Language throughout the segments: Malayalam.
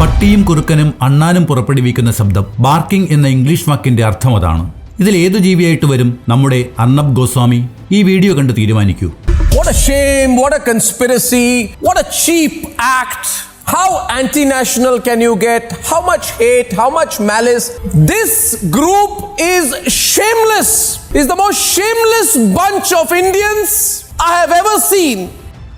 പട്ടിയും കുറുക്കനും അണ്ണാനും പുറപ്പെടുവിക്കുന്ന ശബ്ദം ബാർക്കിംഗ് എന്ന ഇംഗ്ലീഷ് വാക്കിന്റെ അർത്ഥം അതാണ് ഇതിൽ ഏതു ജീവിയായിട്ട് വരും നമ്മുടെ അർണബ് ഗോസ്വാമി ഈ വീഡിയോ കണ്ട് തീരുമാനിക്കൂ What a shame, what a conspiracy, what a cheap act. How anti national can you get? How much hate, how much malice? This group is shameless, is the most shameless bunch of Indians I have ever seen.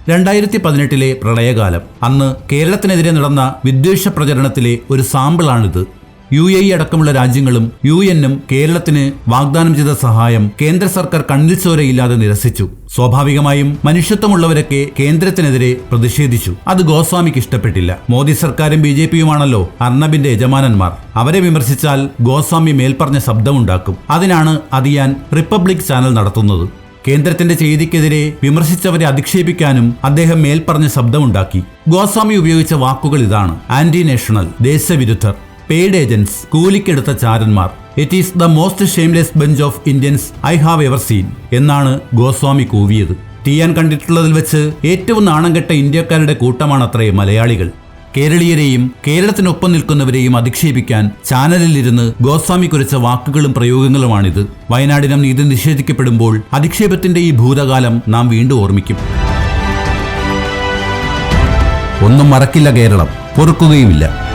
രണ്ടായിരത്തി പതിനെട്ടിലെ പ്രളയകാലം. അന്ന് കേരളത്തിനെതിരെ നടന്ന വിദ്വേഷ പ്രചരണത്തിലെ ഒരു സാമ്പിളാണിത്. യു എ അടക്കമുള്ള രാജ്യങ്ങളും യു എന്നും കേരളത്തിന് വാഗ്ദാനം ചെയ്ത സഹായം കേന്ദ്ര സർക്കാർ കണ്ണിൽ ചോരയില്ലാതെ നിരസിച്ചു. സ്വാഭാവികമായും മനുഷ്യത്വമുള്ളവരൊക്കെ കേന്ദ്രത്തിനെതിരെ പ്രതിഷേധിച്ചു. അത് ഗോസ്വാമിക്ക് ഇഷ്ടപ്പെട്ടില്ല. മോദി സർക്കാരും ബി ജെ പിയുമാണല്ലോ അർണബിന്റെ യജമാനന്മാർ. അവരെ വിമർശിച്ചാൽ ഗോസ്വാമി മേൽപ്പറഞ്ഞ ശബ്ദമുണ്ടാക്കും. അതിനാണ് അതിയാൻ റിപ്പബ്ലിക് ചാനൽ നടത്തുന്നത്. കേന്ദ്രത്തിന്റെ ചെയ്തിക്കെതിരെ വിമർശിച്ചവരെ അധിക്ഷേപിക്കാനും അദ്ദേഹം മേൽപ്പറഞ്ഞ ശബ്ദമുണ്ടാക്കി. ഗോസ്വാമി ഉപയോഗിച്ച വാക്കുകൾ ഇതാണ്. ആന്റി നാഷണൽ ദേശവിരുദ്ധർ പെയ്ഡ് ഏജൻസ് കൂലിക്കെടുത്ത ചാരന്മാർ. It is the most shameless bunch of Indians I have ever seen എന്നാണ് ഗോസ്വാമി കൂവിയത്. തീയാൻ കണ്ടിട്ടുള്ളതിൽ വെച്ച് ഏറ്റവും നാണം കെട്ട ഇന്ത്യക്കാരുടെ കൂട്ടമാണത്രേ മലയാളികൾ. കേരളീയരെയും കേരളത്തിനൊപ്പം നിൽക്കുന്നവരെയും അധിക്ഷേപിക്കാൻ ചാനലിലിരുന്ന് ഗോസ്വാമി കുറിച്ച വാക്കുകളും പ്രയോഗങ്ങളുമാണിത്. വയനാടിനം നീതി നിഷേധിക്കപ്പെടുമ്പോൾ അധിക്ഷേപത്തിന്റെ ഈ ഭൂതകാലം നാം വീണ്ടും ഓർമ്മിക്കും. ഒന്നും മറക്കില്ല കേരളം. പൊറുക്കുകയുമില്ല.